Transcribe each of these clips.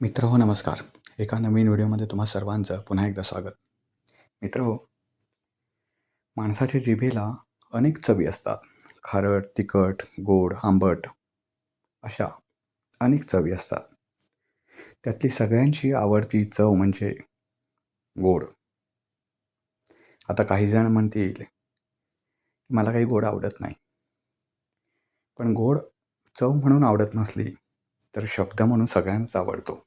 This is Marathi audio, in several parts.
मित्र हो नमस्कार. एका नवीन व्हिडिओमध्ये तुम्हा सर्वांचं पुन्हा एकदा स्वागत. मित्र हो माणसाच्या जिभेला अनेक चवी असतात. खारट तिखट गोड आंबट अशा अनेक चवी असतात. त्यातली सगळ्यांची आवडती चव म्हणजे गोड. आता काही जण म्हणतील मला काही गोड आवडत नाही. पण गोड चव म्हणून आवडत नसली तर शब्द म्हणून सगळ्यांनाच आवडतो.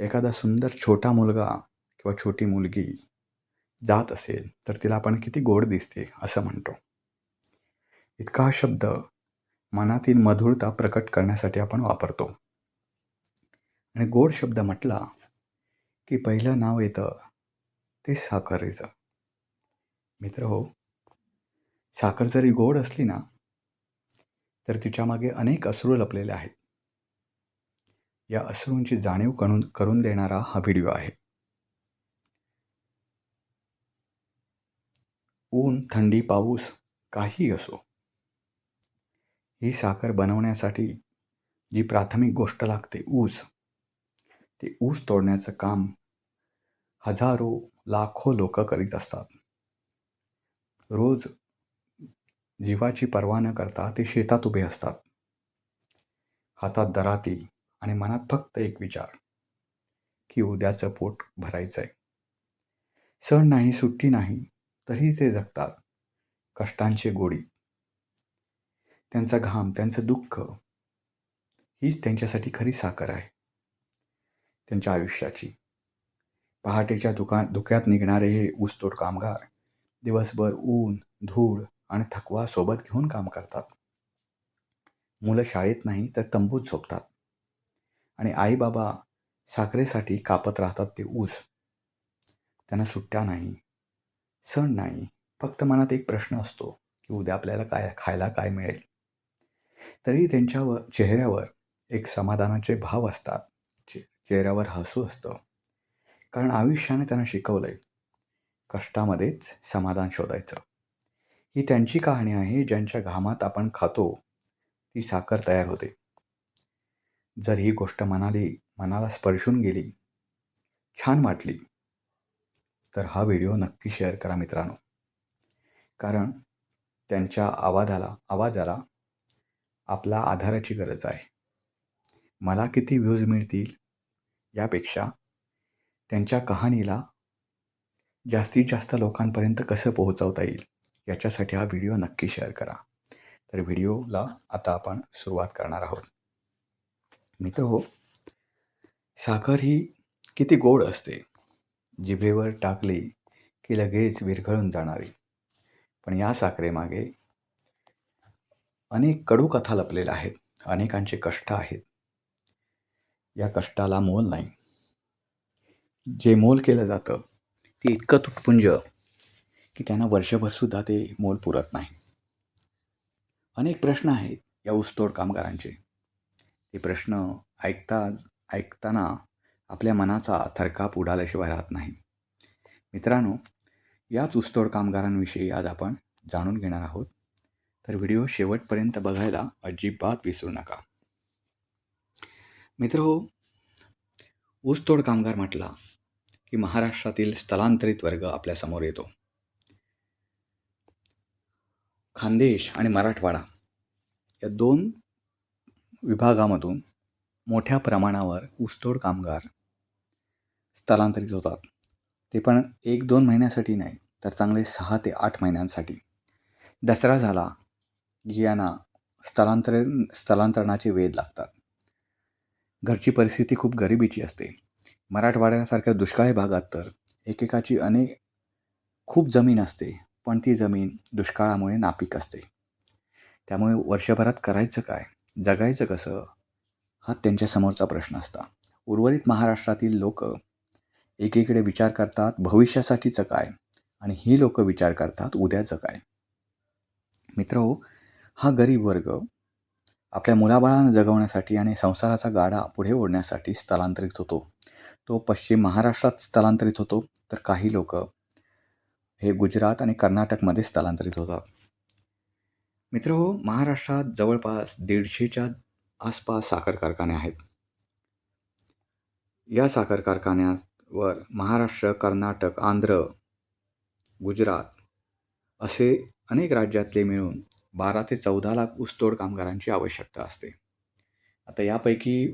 एखादा सुंदर छोटा मुलगा किंवा छोटी मुलगी जात असेल तर तिला आपण किती गोड दिसते असं म्हणतो. इतका हा शब्द मनातील मधुरता प्रकट करण्यासाठी आपण वापरतो. आणि गोड शब्द म्हटला की पहिलं नाव येतं ते साखरेचं. मित्र हो साखर जरी गोड असली ना तर तिच्यामागे अनेक अश्रू लपलेले आहेत. या अश्रूंची जाणीव करून करून देणारा हा व्हिडिओ आहे. ऊन थंडी पाऊस काही असो. ही साखर बनवण्यासाठी जी प्राथमिक गोष्ट लागते ऊस ते ऊस तोडण्याचं काम हजारो लाखो लोक करीत असतात. रोज जीवाची पर्वा न करता ते शेतात उभे असतात. हातात दराती आणि मनात फक्त एक विचार की उद्याचं पोट भरायचं आहे सण नाही सुट्टी नाही तरी ते जगतात कष्टांची गोडी. त्यांचा घाम त्यांचं दुःख हीच त्यांच्यासाठी खरी साखर आहे. त्यांच्या आयुष्याची. पहाटेच्या दुकान धुक्यात निघणारे हे ऊसतोड कामगार दिवसभर ऊन धूळ आणि थकवा सोबत घेऊन काम करतात. मुलं शाळेत नाही तर तंबूत झोपतात. आणि आई बाबा साखरेसाठी कापत राहतात ते ऊस. त्यांना सुट्ट्या नाही सण नाही फक्त मनात एक प्रश्न असतो की उद्या आपल्याला काय खायला काय मिळेल? तरी त्यांच्यावर चेहऱ्यावर एक समाधानाचे भाव असतात. चे चेहऱ्यावर हसू असतं. कारण आयुष्याने त्यांना शिकवलं आहे कष्टामध्येच समाधान शोधायचं. ही त्यांची कहाणी आहे ज्यांच्या घामात आपण खातो ती साखर तयार होते. जर ही गोष्ट मनाली मनाला स्पर्शून गेली छान वाटली तर हा व्हिडिओ नक्की शेअर करा मित्रांनो. कारण त्यांच्या आवाजाला आवाजाला आपला आधाराची गरज आहे. मला किती व्ह्यूज मिळतील यापेक्षा त्यांच्या कहाणीला जास्तीत जास्त लोकांपर्यंत कसं पोहोचवता येईल याच्यासाठी हा व्हिडिओ नक्की शेअर करा. तर व्हिडिओला आता आपण सुरुवात करणार आहोत. मित्र हो साखर ही किती गोड असते. जिभेवर टाकली की लगेच विरघळून जाणारी. पण या साखरेमागे अनेक कडू कथा लपलेल्या आहेत अनेकांचे कष्ट आहेत. या कष्टाला मोल नाही. जे मोल केलं जातं ते इतकं तुटपुंज की त्यांना वर्षभरसुद्धा ते मोल पुरत नाही. अनेक प्रश्न आहेत या ऊसतोड कामगारांचे. ते प्रश्न ऐकता ऐकताना आपल्या मनाचा थरकाप उडाल्याशिवाय राहत नाही. मित्रांनो याच ऊसतोड कामगारांविषयी आज आपण जाणून घेणार आहोत. तर व्हिडिओ शेवटपर्यंत बघायला अजिबात विसरू नका. मित्र हो ऊसतोड कामगार म्हटला की महाराष्ट्रातील स्थलांतरित वर्ग आपल्यासमोर येतो. खानदेश आणि मराठवाडा या दोन विभागामधून मोठ्या प्रमाणावर ऊसतोड कामगार स्थलांतरित होतात. ते पण एक दोन महिन्यासाठी नाही तर चांगले सहा ते आठ महिन्यांसाठी. दसरा झाला की यांना स्थलांतरण स्थलांतरणाचे वेध लागतात. घरची परिस्थिती खूप गरिबीची असते. मराठवाड्यासारख्या दुष्काळी भागात तर एकेकाची अनेक खूप जमीन असते पण ती जमीन दुष्काळामुळे नापीक असते. त्यामुळे वर्षभरात करायचं काय? जगायचं कसं? हा त्यांच्यासमोरचा प्रश्न असता. उर्वरित महाराष्ट्रातील लोक एकीकडे विचार करतात भविष्यासाठीचं काय? आणि ही लोक विचार करतात उद्याचं काय? मित्र हो हा गरीब वर्ग आपल्या मुलाबाळांना जगवण्यासाठी आणि संसाराचा गाडा पुढे ओढण्यासाठी स्थलांतरित होतो. तो पश्चिम महाराष्ट्रात स्थलांतरित होतो. तर काही लोक हे गुजरात आणि कर्नाटकमध्ये स्थलांतरित होतात. मित्र हो महाराष्ट्रात जवळपास दीडशेच्या आसपास साखर कारखाने आहेत. या साखर कारखान्यावर महाराष्ट्र कर्नाटक आंध्र गुजरात असे अनेक राज्यातले मिळून बारा ते चौदा लाख ऊसतोड कामगारांची आवश्यकता असते. आता यापैकी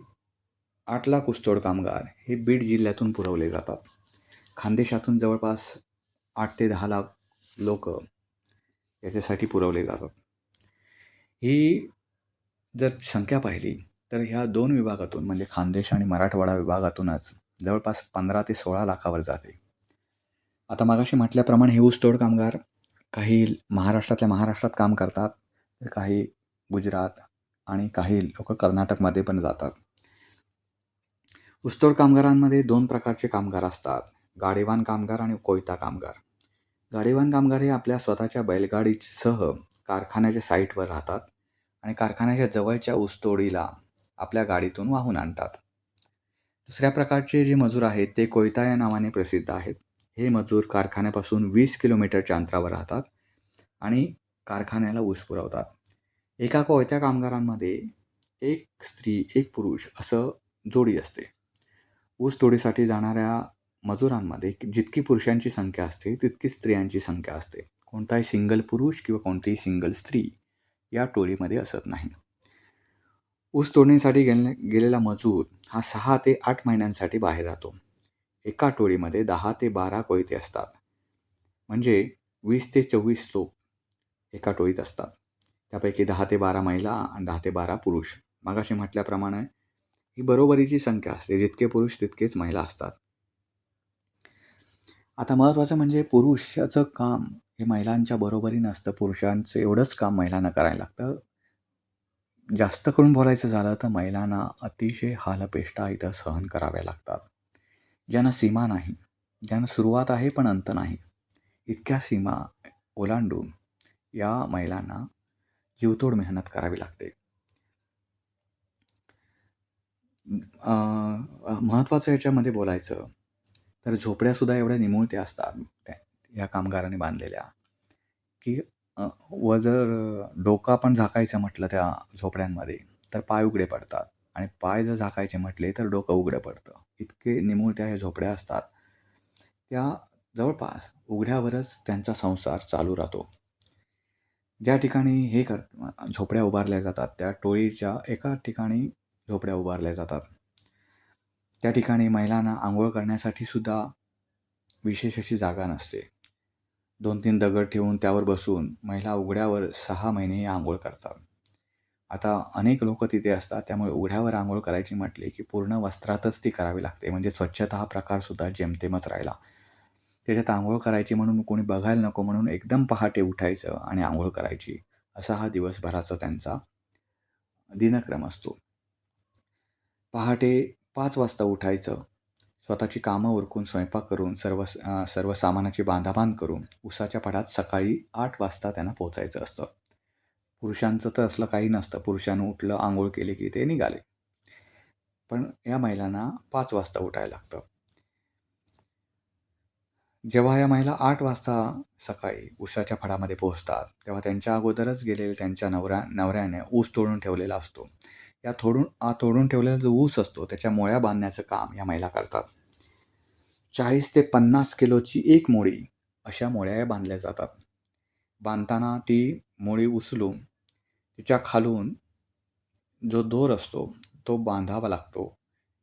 आठ लाख ऊसतोड कामगार हे बीड जिल्ह्यातून पुरवले जातात. खानदेशातून जवळपास आठ ते दहा लाख लोक याच्यासाठी पुरवले जातात. ही जर संख्या पाहिली तर ह्या दोन विभागातून म्हणजे खानदेश आणि मराठवाडा विभागातूनच जवळपास पंधरा ते सोळा लाखावर जाते. आता मागाशी म्हटल्याप्रमाणे हे ऊसतोड कामगार काही महाराष्ट्रातल्या महाराष्ट्रात काम करतात तर काही गुजरात आणि काही लोक कर्नाटकमध्ये पण जातात. ऊसतोड कामगारांमध्ये दोन प्रकारचे कामगार असतात गाडीवान कामगार आणि कोयता कामगार. गाडीवान कामगार हे आपल्या स्वतःच्या बैलगाडीसह कारखान्याच्या साईटवर राहतात आणि कारखान्याच्या जवळच्या ऊसतोडीला आपल्या गाडीतून वाहून आणतात. दुसऱ्या प्रकारचे जे मजूर आहेत ते कोयता या नावाने प्रसिद्ध आहेत. हे मजूर कारखान्यापासून वीस किलोमीटरच्या अंतरावर राहतात आणि कारखान्याला ऊस पुरवतात. एका कोयत्या कामगारांमध्ये एक स्त्री एक पुरुष असं जोडी असते. ऊस तोडीसाठी जाणाऱ्या मजुरांमध्ये जितकी पुरुषांची संख्या असते तितकी स्त्रियांची संख्या असते. कोणताही सिंगल पुरुष किंवा कोणतीही सिंगल स्त्री या टोळीमध्ये असत नाही. ऊस तोडणीसाठी गेले गेलेला मजूर हा सहा ते आठ महिन्यांसाठी बाहेर राहतो. एका टोळीमध्ये दहा ते बारा कोयते असतात. म्हणजे वीस ते चोवीस लोक एका टोळीत असतात. त्यापैकी दहा ते बारा महिला आणि दहा ते बारा पुरुष. मागाशी म्हटल्याप्रमाणे ही बरोबरीची संख्या असते. जितके पुरुष तितकेच महिला असतात. आता महत्त्वाचं म्हणजे पुरुषाचं काम हे महिलांच्या बरोबरी नसतं. पुरुषांचं एवढंच काम महिलांना करायला लागतं. जास्त करून बोलायचं झालं तर महिलांना अतिशय हालपेष्टा इथं सहन कराव्या लागतात. ज्यांना सीमा नाही ज्यांना सुरुवात आहे पण अंत नाही इतक्या सीमा ओलांडून या महिलांना जीवतोड मेहनत करावी लागते. महत्त्वाचं याच्यामध्ये बोलायचं तर झोपड्यासुद्धा एवढ्या निमुळत्या असतात. ह्या या कामगारांनी बांधलेल्या. की व जर डोका पण झाकायचं म्हटलं त्या झोपड्यांमध्ये तर पाय उघडे पडतात. आणि पाय जर झाकायचे म्हटले तर डोकं उघडं पडतं. इतके निमुळत्या ह्या झोपड्या असतात. त्या जवळपास उघड्यावरच त्यांचा संसार चालू राहतो. ज्या ठिकाणी हे कर झोपड्या उभारल्या जातात त्या टोळीच्या एका ठिकाणी झोपड्या उभारल्या जातात. त्या ठिकाणी महिलांना आंघोळ करण्यासाठी सुद्धा विशेष अशी जागा नसते. दोन तीन दगड ठेवून त्यावर बसून महिला उघड्यावर सहा महिने आंघोळ करतात. आता अनेक लोक तिथे असतात त्यामुळे उघड्यावर आंघोळ करायची म्हटली की पूर्ण वस्त्रातच ती करावी लागते. म्हणजे स्वच्छता हा प्रकारसुद्धा जेमतेमच राहिला. त्याच्यात आंघोळ करायची म्हणून कोणी बघायला नको म्हणून एकदम पहाटे उठायचं आणि आंघोळ करायची. असा हा दिवसभराचा त्यांचा दिनक्रम असतो. पहाटे पाच वाजता उठायचं. स्वतःची कामं उरकून स्वयंपाक करून सर्व सर्व सामानाची बांधाबांध करून उसाच्या पडात सकाळी आठ वाजता त्यांना पोचायचं असतं. पुरुषांचं तर असलं काही नसतं. पुरुषांनी उठलं आंघोळ केली की ते निघाले. पण या महिलांना पाच वाजता उठायला लागतं. जेव्हा या महिला आठ वाजता सकाळी उसाच्या फडामध्ये पोहोचतात तेव्हा त्यांच्या अगोदरच गेलेले त्यांच्या नवऱ्या नवऱ्याने ऊस तोडून ठेवलेला असतो. या तोडून तोडून ठेवलेला जो ऊस असतो त्याच्या मोळ्या बांधण्याचं काम या महिला करतात. चाळीस ते पन्नास किलोची एक मोळी अशा मोळ्या या बांधल्या जातात. बांधताना ती मोळी उचलून तिच्या खालून जो दोर असतो तो बांधावा लागतो.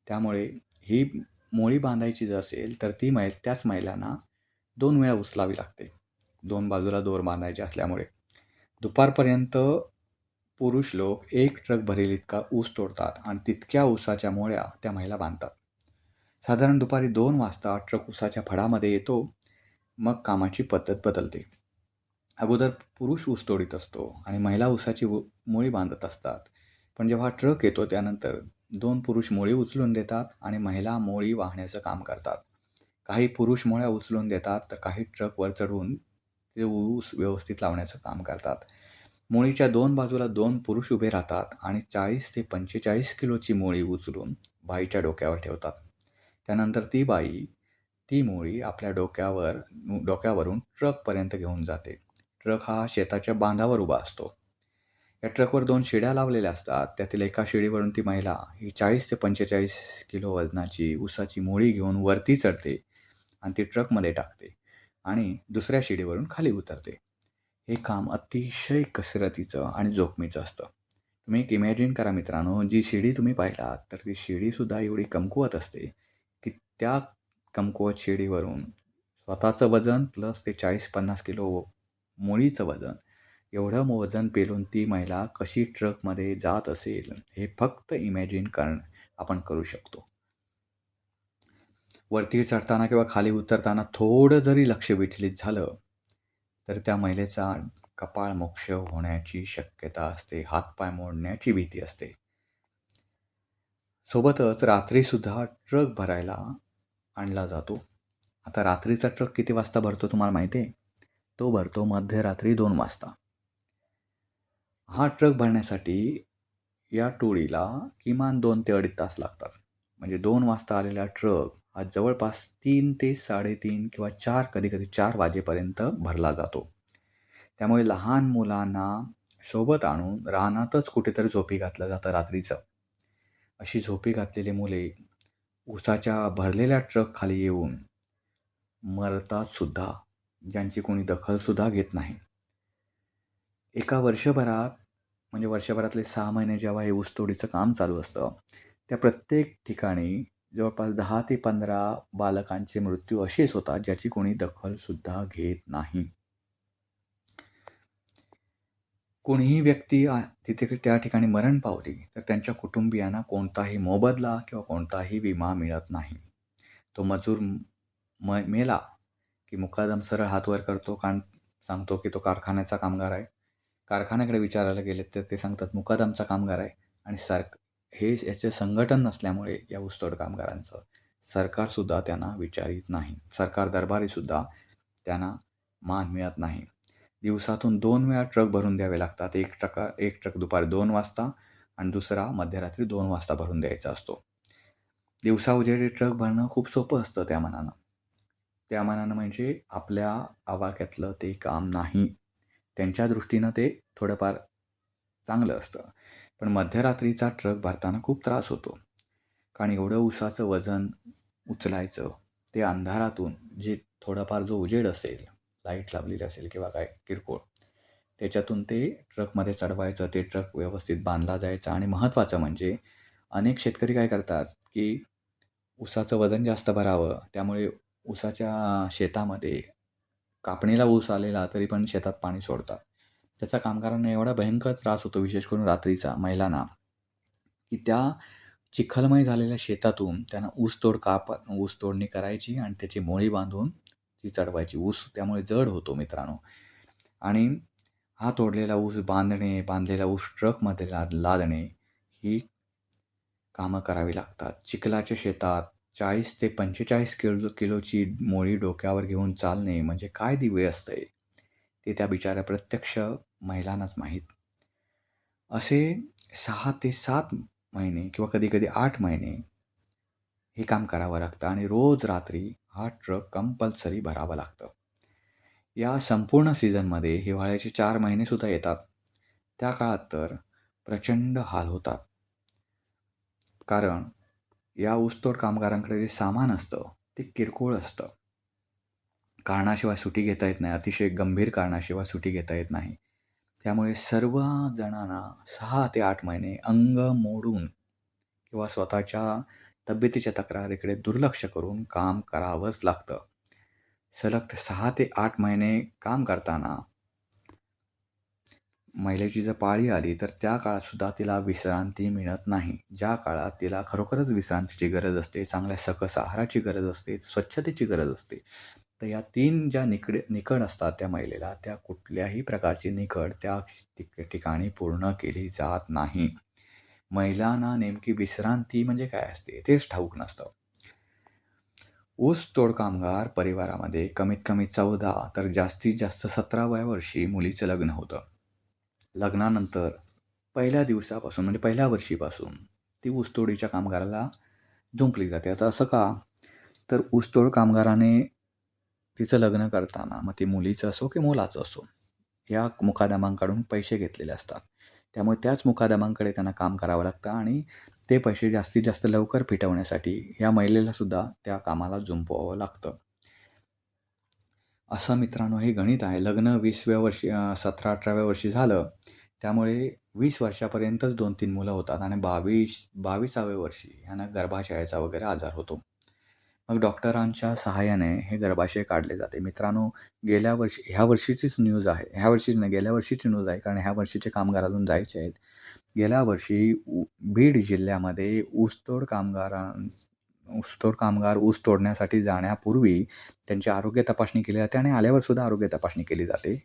त्यामुळे ही मोळी बांधायची जर असेल तर ती मै त्याच महिलांना दोन वेळा उचलावी लागते. दोन बाजूला दोर बांधायचे असल्यामुळे. दुपारपर्यंत पुरुष लोक एक ट्रक भरेल इतका ऊस तोडतात आणि तितक्या ऊसाच्या मोळ्या त्या महिला बांधतात. साधारण दुपारी दोन वाजता ट्रक ऊसाच्या फडामध्ये येतो मग कामाची पद्धत बदलते. अगोदर पुरुष ऊस तोडीत असतो आणि महिला ऊसाची मुळी बांधत असतात. पण जेव्हा ट्रक येतो त्यानंतर दोन पुरुष मोळी उचलून देतात आणि महिला मोळी वाहण्याचं काम करतात. काही पुरुष मोळ्या उचलून देतात तर काही ट्रकवर चढवून ते ऊस व्यवस्थित लावण्याचं काम करतात. मोळीच्या दोन बाजूला दोन पुरुष उभे राहतात आणि चाळीस ते पंचेचाळीस किलोची मोळी उचलून बाईच्या डोक्यावर ठेवतात. त्यानंतर ती बाई ती मोळी आपल्या डोक्यावर डोक्यावरून ट्रकपर्यंत घेऊन जाते. ट्रक हा शेताच्या बांधावर उभा असतो. या ट्रकवर दोन शिड्या लावलेल्या असतात. त्यातील एका शिडीवरून ती महिला ही चाळीस ते पंचेचाळीस किलो वजनाची ऊसाची मोळी घेऊन वरती चढते आणि ती ट्रकमध्ये टाकते आणि दुसऱ्या शिडीवरून खाली उतरते. हे काम अतिशय कसरतीचं आणि जोखमीचं असतं. तुम्ही एक इमॅजिन करा मित्रांनो जी शिडी तुम्ही पाहिलात तर ती शिडीसुद्धा एवढी कमकुवत असते की त्या कमकुवत शिडीवरून स्वतःचं वजन प्लस ते चाळीस पन्नास किलो मुळीचं वजन एवढं वजन पेलून ती महिला कशी ट्रकमध्ये जात असेल हे फक्त इमॅजिन करण आपण करू शकतो. वरती चढताना किंवा खाली उतरताना थोडं जरी लक्ष विचलित झालं तर त्या महिलेचा कपाळ मोक्ष होण्याची शक्यता असते हातपाय मोडण्याची भीती असते. सोबतच रात्रीसुद्धा ट्रक भरायला आणला जातो. आता रात्रीचा ट्रक किती वाजता भरतो तुम्हाला माहिती आहे? तो भरतो मध्यरात्री दोन वाजता. हा ट्रक भरण्यासाठी या टोळीला किमान दोन ते अडीच तास लागतात. म्हणजे दोन वाजता आलेला ट्रक जवळपास तीन ते साडेतीन किंवा चार कधी कधी चार वाजेपर्यंत भरला जातो. त्यामुळे लहान मुलांना सोबत आणून रानातच कुठेतरी झोपी घातलं जातं रात्रीचं. अशी झोपी घातलेली मुले ऊसाच्या भरलेल्या ट्रकखाली येऊन मरतातसुद्धा ज्यांची कोणी दखलसुद्धा घेत नाही. एका वर्षभरात म्हणजे वर्षभरातले सहा महिने जेव्हा हे ऊसतोडीचं काम चालू असतं त्या प्रत्येक ठिकाणी जवळपास दहा ते पंधरा बालकांचे मृत्यू असेच होतात ज्याची कोणी दखलसुद्धा घेत नाही. कोणीही व्यक्ती तिथे त्या ठिकाणी मरण पावली तर त्यांच्या कुटुंबियांना कोणताही मोबदला किंवा कोणताही विमा मिळत नाही. तो मजूर म मेला की मुकादम सरळ हातवर करतो कारण सांगतो की तो कारखान्याचा कामगार आहे. कारखान्याकडे विचारायला गेले तर ते सांगतात मुकादमचा कामगार आहे. आणि सरक हे याचे संघटन नसल्यामुळे या ऊसतोड कामगारांचं सरकारसुद्धा त्यांना विचारित नाही. सरकार दरबारीसुद्धा त्यांना मान मिळत नाही. दिवसातून दोन वेळा ट्रक भरून द्यावे लागतात. एक ट्रका एक ट्रक दुपारी दोन वाजता आणि दुसरा मध्यरात्री दोन वाजता भरून द्यायचा असतो. दिवसा उजेडी ट्रक भरणं खूप सोपं असतं त्या मनानं. त्या मनानं म्हणजे आपल्या आवाक्यातलं ते काम नाही. त्यांच्या दृष्टीनं ते थोडंफार चांगलं असतं. पण मध्यरात्रीचा ट्रक भरताना खूप त्रास होतो. कारण एवढं उसाचं वजन उचलायचं ते अंधारातून जे थोडाफार जो उजेड असेल लाइट लावलेली असेल किंवा काय किरकोळ त्याच्यातून ते ट्रकमध्ये चढवायचं ते ट्रक व्यवस्थित बांधला जायचा आणि महत्त्वाचं म्हणजे अनेक शेतकरी काय करतात की ऊसाचं वजन जास्त भरावं त्यामुळे ऊसाच्या शेतामध्ये कापणीला ऊस आलेला तरी पण शेतात पाणी सोडतात. त्याचा कामगारांना एवढा भयंकर त्रास होतो विशेष करून रात्रीचा महिलांना की त्या चिखलमय झालेल्या शेतातून त्यांना ऊसतोड काप ऊस तोडणी करायची आणि त्याची मोळी बांधून ती चढवायची. ऊस त्यामुळे जड होतो मित्रांनो. आणि हा तोडलेला ऊस बांधणे बांधलेला ऊस ट्रकमध्ये ला लादणे ही कामं करावी लागतात. चिखलाच्या शेतात चाळीस ते पंचेचाळीस किलो किलोची मोळी डोक्यावर घेऊन चालणे म्हणजे काय दिवे असते ते त्या बिचाऱ्या प्रत्यक्ष महिलांनाच माहीत. असे सहा ते सात महिने किंवा कधी कधी आठ महिने हे काम करावं लागतं आणि रोज रात्री हा ट्रक कंपल्सरी भरावा लागतं. या संपूर्ण सीझनमध्ये हिवाळ्याचे चार महिनेसुद्धा येतात. त्या काळात तर प्रचंड हाल होतात. कारण या ऊसतोड कामगारांकडे जे सामान असतं ते किरकोळ असतं. कारणाशिवाय सुटी घेता येत नाही. अतिशय गंभीर कारणाशिवाय सुटी घेता येत नाही. त्यामुळे सर्व जणांना सहा ते आठ महिने अंग मोडून किंवा स्वतःच्या तब्येतीच्या तक्रारीकडे दुर्लक्ष करून काम करावंच लागतं. सलग सहा ते आठ महिने काम करताना महिलेची जर पाळी आली तर त्या काळातसुद्धा तिला विश्रांती मिळत नाही. ज्या काळात तिला खरोखरच विश्रांतीची गरज असते चांगल्या सकस आहाराची गरज असते स्वच्छतेची गरज असते तर या तीन ज्या निकड निकड असतात त्या महिलेला त्या कुठल्याही प्रकारची निकड त्या ठिकाणी पूर्ण केली जात नाही. महिलांना नेमकी विश्रांती म्हणजे काय असते तेच ठाऊक नसतं. ऊस तोड कामगार परिवारामध्ये कमीत कमी चौदा तर जास्तीत जास्त सतराव्या वर्षी मुलीचं लग्न होतं. लग्नानंतर पहिल्या दिवसापासून म्हणजे पहिल्या वर्षीपासून ती ऊसतोडीच्या कामगाराला जुंपली जाते. आता असं का? तर ऊसतोड कामगाराने तिचं लग्न करताना मग ते मुलीचं असो की मुलाचं असो या मुकादमांकडून पैसे घेतलेले असतात. त्यामुळे त्याच मुकादमांकडे त्यांना काम करावं लागतं आणि ते पैसे जास्तीत जास्त लवकर फिटवण्यासाठी या महिलेलासुद्धा त्या कामाला जुंपवावं लागतं. असं मित्रांनो हे गणित आहे. लग्न वीसव्या वर्षी सतरा अठराव्या वर्षी झालं. त्यामुळे वीस वर्षापर्यंतच दोन तीन मुलं होतात आणि बावीस बावीसाव्या वर्षी यांना गर्भाशयाचा वगैरे आजार होतो. मग डॉक्टरांच्या सहाय्याने हे गर्भाशय काढले जाते. मित्रांनो गेल्या वर्षी ह्या वर्षीचीच न्यूज आहे. ह्या वर्षीच नाही गेल्या वर्षीची न्यूज आहे कारण ह्या वर्षीचे कामगार अजून जायचे आहेत. गेल्या वर्षी उ बीड जिल्ह्यामध्ये ऊसतोड कामगारां ऊसतोड कामगार ऊस तोडण्यासाठी जाण्यापूर्वी त्यांची आरोग्य तपासणी केली जाते आणि आल्यावर सुद्धा आरोग्य तपासणी केली जाते.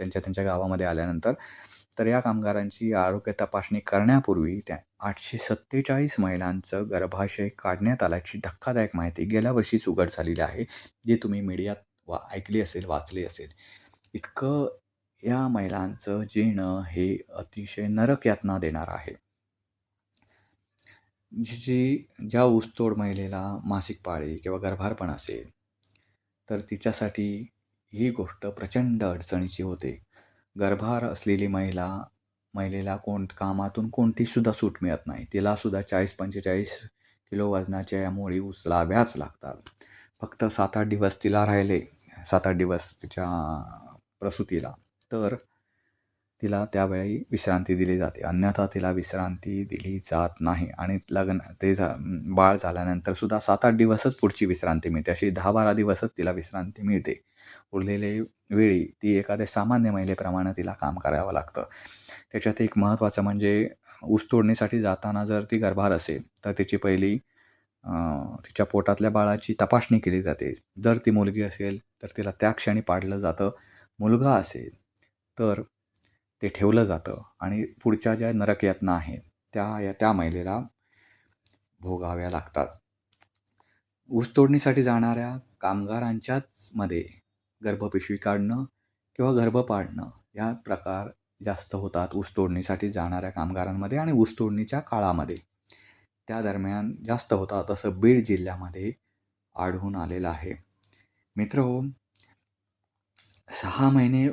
त्यांच्या त्यांच्या गावामध्ये आल्यानंतर. तर या कामगारांची आरोग्य तपासणी करण्यापूर्वी त्या आठशे सत्तेचाळीस महिलांचं गर्भाशय काढण्यात आल्याची धक्कादायक माहिती गेल्या वर्षीच उघड झालेली आहे जे तुम्ही मीडियात वा ऐकली असेल वाचली असेल. इतकं या महिलांचं जीणं हे अतिशय नरक यातना देणार आहे. जी जी ज्या ऊसतोड महिलेला मासिक पाळी किंवा गर्भारपण असेल तर तिच्यासाठी ही गोष्ट प्रचंड अडचणीची होते. गर्भार असलेली महिला महिलेला कोण कामातून कोणतीसुद्धा सूट मिळत नाही. तिलासुद्धा चाळीस पंचेचाळीस किलो वजनाच्या या मुळी उचलाव्याच लागतात. फक्त सात आठ दिवस तिला राहिले सात आठ दिवस तिच्या प्रसूतीला. तर तिला त्यावेळी विश्रांती दिली जाते. अन्यथा तिला विश्रांती दिली जात नाही आणि लग्न ते झा बाळ झाल्यानंतरसुद्धा सात आठ दिवसच पुढची विश्रांती मिळते. अशी दहा बारा दिवसच तिला विश्रांती मिळते. उरलेले वेळी ती एखाद्या सामान्य महिलेप्रमाणे तिला काम करावं लागतं. त्याच्यात एक महत्त्वाचं म्हणजे ऊस तोडणीसाठी जाताना जर ती गर्भार असेल तर तिची पहिली तिच्या पोटातल्या बाळाची तपासणी केली जाते. जर ती मुलगी असेल तर तिला त्या क्षणी पाडलं जातं. मुलगा असेल तर ते ठेवलं जातं. आणि पुढच्या ज्या नरकयातना आहेत त्या या त्या महिलेला भोगाव्या लागतात. ऊस तोडणीसाठी जाणाऱ्या कामगारांच्याच मध्ये गर्भपिशवी काढणं किंवा गर्भ पाडणं या प्रकार जास्त होतात ऊस तोडणीसाठी जाणाऱ्या कामगारांमध्ये आणि ऊस तोडणीच्या काळामध्ये. त्या दरम्यान जास्त होतात असं बीड जिल्ह्यामध्ये आढळून आलेलं आहे. मित्र हो, सहा महिने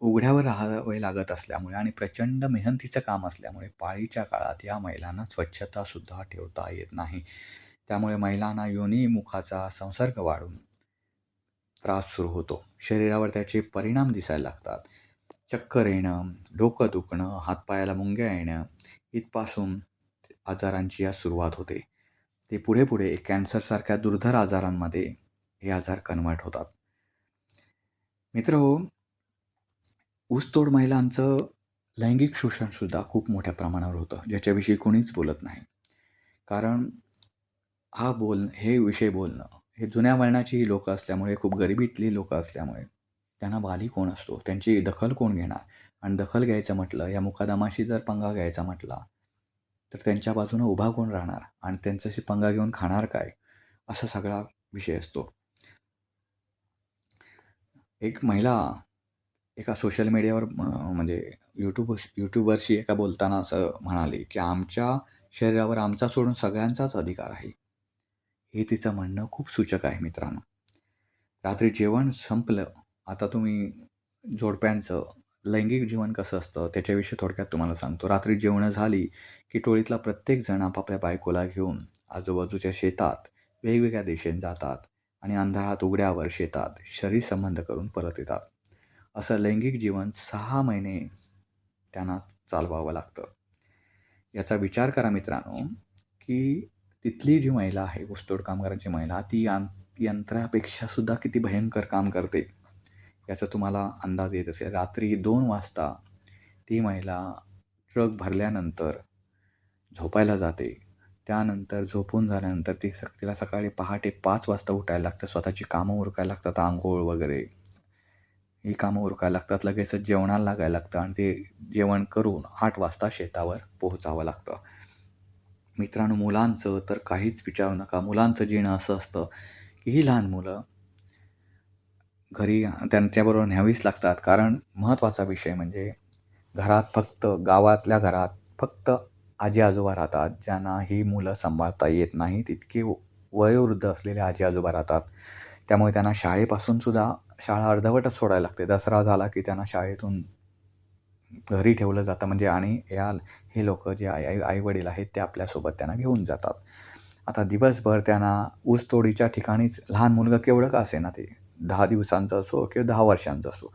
उघड्यावर राहावे लागत असल्यामुळे आणि प्रचंड मेहनतीचं काम असल्यामुळे पाळीच्या काळात या महिलांना स्वच्छतासुद्धा ठेवता येत नाही. त्यामुळे महिलांना योनीमुखाचा संसर्ग वाढून त्रास सुरू होतो. शरीरावर त्याचे परिणाम दिसायला लागतात. चक्कर येणं डोकं दुखणं हातपायाला मुंग्या येणं इथपासून आजारांची या सुरुवात होते. ते पुढे पुढे कॅन्सरसारख्या दुर्धर आजारांमध्ये हे आजार कन्वर्ट होतात. मित्र हो ऊसतोड महिलांचं लैंगिक शोषणसुद्धा खूप मोठ्या प्रमाणावर होतं ज्याच्याविषयी कोणीच बोलत नाही. कारण हा बोल हे विषय बोलणं हे जुन्या वळणाची ही लोकं असल्यामुळे खूप गरिबीतली लोकं असल्यामुळे त्यांना बाली कोण असतो? त्यांची दखल कोण घेणार? आणि दखल घ्यायचं म्हटलं या मुकादामाशी जर पंगा घ्यायचा म्हटला तर त्यांच्या बाजूनं उभा कोण राहणार? आणि त्यांच्याशी पंगा घेऊन खाणार काय? असा सगळा विषय असतो. एक महिला एका सोशल मीडियावर म्हणजे यूट्यूब यूट्यूबरशी एका बोलताना असं म्हणाले की आमच्या शरीरावर आमचा सोडून सगळ्यांचाच अधिकार आहे. हे तिचं म्हणणं खूप सूचक आहे मित्रांनो. रात्री जेवण संपलं आता तुम्ही जोडप्यांचं लैंगिक जीवन कसं असतं त्याच्याविषयी थोडक्यात तुम्हाला सांगतो. रात्री जेवणं झाली की टोळीतला प्रत्येकजण आपापल्या बायकोला घेऊन आजूबाजूच्या शेतात वेगवेगळ्या दिशेने जातात आणि अंधारात उघड्यावर शेतात शरीर संबंध करून परत येतात. असं लैंगिक जीवन सहा महिने त्यांना चालवावं लागतं. याचा विचार करा मित्रांनो की तिथली जी महिला आहे ऊसतोड कामगारांची महिला ती यां यंत्रापेक्षासुद्धा किती भयंकर काम करते याचा तुम्हाला अंदाज येत असेल. रात्री दोन वाजता ती महिला ट्रक भरल्यानंतर झोपायला जाते. त्यानंतर झोपून झाल्यानंतर ती सक तिला सकाळी पहाटे पाच वाजता उठायला लागतं. स्वतःची कामं उरकायला लागतात आंघोळ वगैरे. ही कामं उरकायला लागतात लगेचच जेवणाला लागायला लागतं आणि ते जेवण करून आठ वाजता शेतावर पोहोचावं लागतं. मित्रांनो मुलांचं तर काहीच विचारू नका. मुलांचं जीणं असं असतं की ही लहान मुलं घरी त्यांच्याबरोबर न्यावीच लागतात. कारण महत्त्वाचा विषय म्हणजे घरात फक्त गावातल्या घरात फक्त आजी आजोबा राहतात. ज्यांना ही मुलं सांभाळता येत नाहीत इतके वयोवृद्ध असलेले आजी आजोबा राहतात. त्यामुळे त्यांना शाळेपासून सुद्धा शाळा अर्धवटच सोडायला लागते. दसरा झाला की त्यांना शाळेतून घरी ठेवलं जातं. म्हणजे आणि या हे लोक जे आई आई आईवडील आहेत ते आपल्यासोबत त्यांना घेऊन जातात. आता दिवसभर त्यांना ऊसतोडीच्या ठिकाणीच लहान मुलगा केवढं का असे ना ते? दहा दिवसांचं असो किंवा दहा वर्षांचा असो.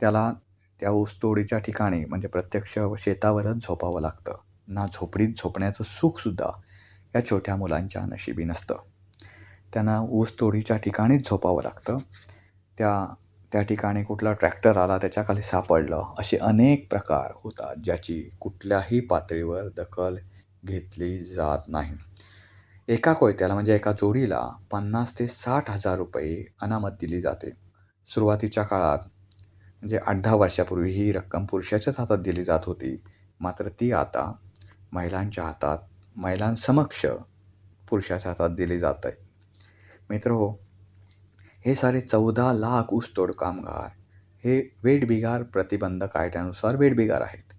त्याला त्या ऊसतोडीच्या ठिकाणी म्हणजे प्रत्यक्ष शेतावरच झोपावं लागतं. ना झोपडीत झोपण्याचं सुखसुद्धा या छोट्या मुलांच्या नशिबी नसतं. त्यांना ऊसतोडीच्या ठिकाणीच झोपावं लागतं. त्या त्या ठिकाणी कुठला ट्रॅक्टर आला त्याच्याखाली सापडलं. असे अनेक प्रकार होतात ज्याची कुठल्याही पातळीवर दखल घेतली जात नाही. एका कोयत्याला म्हणजे एका जोडीला पन्नास ते साठ हजार रुपये अनामत दिली जाते. सुरुवातीच्या काळात म्हणजे आठ दहा वर्षापूर्वी ही रक्कम पुरुषाच्याच हातात दिली जात होती. मात्र ती आता महिलांच्या हातात महिलांसमक्ष पुरुषाच्या हातात दिली जात आहे मित्र हो हे सारे चौदा लाख ऊसतोड कामगार हे वेठबिगार प्रतिबंध कायद्यानुसार वेठबिगार आहेत.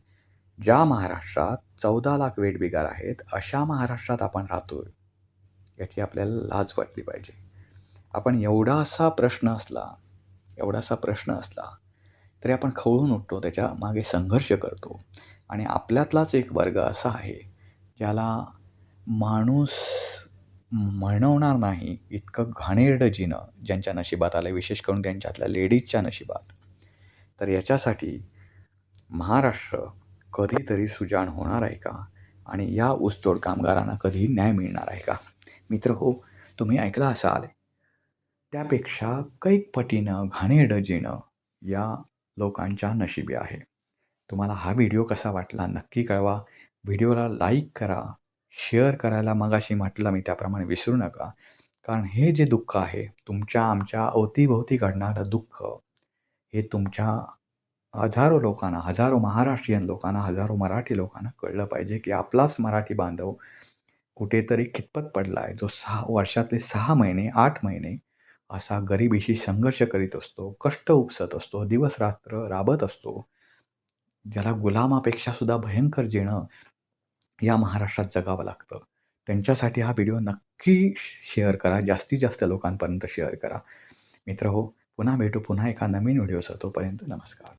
ज्या महाराष्ट्रात चौदा लाख वेठबिगार आहेत अशा महाराष्ट्रात आपण राहतोय याची आपल्याला लाज वाटली पाहिजे. आपण एवढा असा प्रश्न असला एवढासा प्रश्न असला तरी आपण खवळून उठतो त्याच्यामागे संघर्ष करतो. आणि आपल्यातलाच एक वर्ग असा आहे ज्याला माणूस म्हणवणार नाही इतकं घाणेरडं जिणं ज्यांच्या नशिबात आलं विशेष करून त्यांच्यातल्या लेडीजच्या नशिबात. तर याच्यासाठी महाराष्ट्र कधीतरी सुजाण होणार आहे का? आणि या ऊसतोड कामगारांना कधी न्याय मिळणार आहे का? मित्र हो तुम्ही ऐकलं असाल. त्यापेक्षा कैक पटीनं घाणेरडं जिणं या लोकांच्या नशिबी आहे. तुम्हाला हा व्हिडिओ कसा वाटला नक्की कळवा. व्हिडिओला लाईक करा. शेअर करायला मगाशी म्हटलं मी त्याप्रमाणे विसरू नका. कारण हे जे दुःख आहे तुमच्या आमच्या अवतीभोवती घडणारं दुःख हे तुमच्या हजारो लोकांना हजारो महाराष्ट्रीयन लोकांना हजारो मराठी लोकांना कळलं पाहिजे की आपलाच मराठी बांधव कुठेतरी कितपत पडला आहे जो सहा वर्षातले सहा महिने आठ महिने असा गरिबीशी संघर्ष करीत असतो कष्ट उपसत असतो दिवस रात्र राबत असतो. ज्याला गुलामापेक्षा सुद्धा भयंकर जेणं या महाराष्ट्रात जगावं लागतं. त्यांच्यासाठी हा व्हिडिओ नक्की शेअर करा. जास्तीत जास्त लोकांपर्यंत शेअर करा. मित्र हो पुन्हा भेटू. पुन्हा एका नवीन व्हिडिओचा तोपर्यंत नमस्कार.